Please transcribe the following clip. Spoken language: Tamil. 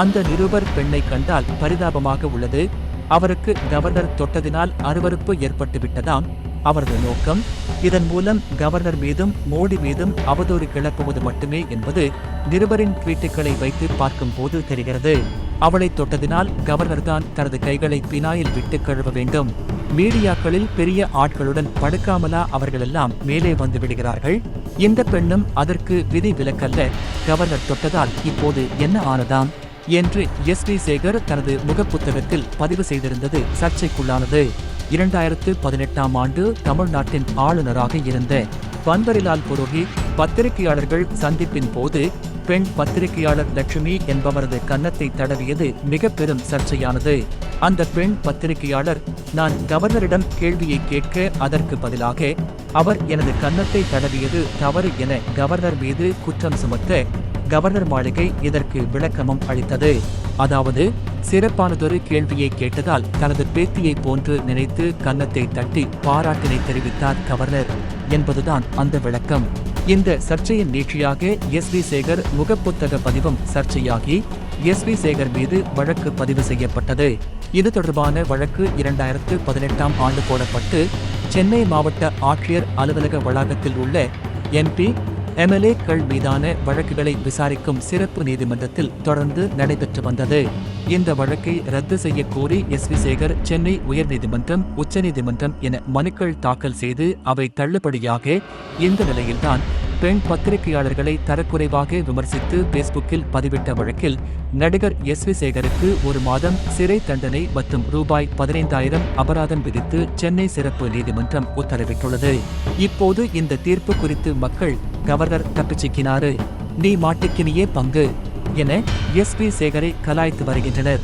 அந்த நிருபர் பெண்ணை கண்டால் பரிதாபமாக உள்ளது. அவருக்கு கவர்னர் தொட்டதினால் அருவருப்பு ஏற்பட்டு விட்டதாம் அவரது நோக்கம் இதன் மூலம் கவர்னர் மீதும் மோடி மீதும் அவதூறு கிளப்புவது மட்டுமே என்பது நிருபரின் ட்வீட்டுகளை வைத்து பார்க்கும் போது தெரிகிறது. அவளை தொட்டதினால் கவர்னர் தான் தனது கைகளை பினாயில் விட்டு கழுவ வேண்டும். மீடியாக்களில் பெரிய ஆட்களுடன் படுக்காமலா அவர்களெல்லாம் மேலே வந்து விடுகிறார்கள். இந்த பெண்ணும் அதற்கு விதி விலக்கல்ல கவர்னர் தொட்டதால் இப்போது என்ன ஆனதாம்? என்று எஸ் வி சேகர் தனது முகப்புத்தகத்தில் பதிவு செய்திருந்தது. சர்ச்சைக்குள்ளானது. இரண்டாயிரத்து பதினெட்டாம் ஆண்டு தமிழ்நாட்டின் ஆளுநராக இருந்த பன்வரிலால் புரோஹித் பத்திரிகையாளர்கள் சந்திப்பின் போது பெண் பத்திரிகையாளர் லட்சுமி என்பவரது கன்னத்தை தடவியது மிக பெரும் சர்ச்சையானது. அந்த பெண் பத்திரிகையாளர் நான் கவர்னரிடம் கேள்வியை கேட்க அதற்கு பதிலாக அவர் எனது கன்னத்தை தடவியது தவறு என கவர்னர் மீது குற்றம் சுமத்த கவர்னர் மாளிகை இதற்கு விளக்கமும் அளித்தது. அதாவது சிறப்பானதொரு கேள்வியை கேட்டதால் தனது பேத்தியை போன்று நினைத்து கன்னத்தை தட்டி பாராட்டினை தெரிவித்தார் கவர்னர் என்பதுதான் அந்த விளக்கம். இந்த சர்ச்சையின் நீட்சியாக எஸ் வி சேகர் முகப்புத்தக பதிவும் சர்ச்சையாகி எஸ் வி சேகர் மீது வழக்கு பதிவு செய்யப்பட்டது. இது தொடர்பான வழக்கு இரண்டாயிரத்து பதினெட்டாம் ஆண்டு போடப்பட்டு சென்னை மாவட்ட ஆட்சியர் அலுவலக வளாகத்தில் உள்ள எம்பி எம்எல்ஏக்கள் மீதான வழக்குகளை விசாரிக்கும் சிறப்பு நீதிமன்றத்தில் தொடர்ந்து நடைபெற்று வந்தது. இந்த வழக்கை ரத்து செய்ய கோரி எஸ். வி சேகர் சென்னை உயர்நீதிமன்றம் உச்சநீதிமன்றம் என மனுக்கள் தாக்கல் செய்து அவை தள்ளுபடியாக இந்த நிலையில்தான் பெண் பத்திரிகையாளர்களை தரக்குறைவாக விமர்சித்து பேஸ்புக்கில் பதிவிட்ட வழக்கில் நடிகர் எஸ். வி சேகருக்கு ஒரு மாதம் சிறை தண்டனை மற்றும் ரூபாய் பதினைந்தாயிரம் அபராதம் விதித்து சென்னை சிறப்பு நீதிமன்றம் உத்தரவிட்டுள்ளது. இப்போது இந்த தீர்ப்பு குறித்து மக்கள் கவர்னர் தப்பிச்சிக்கினாரு நீ மாட்டுக்கினியே பங்கு என எஸ் பி சேகரை கலாய்த்து வருகின்றனர்.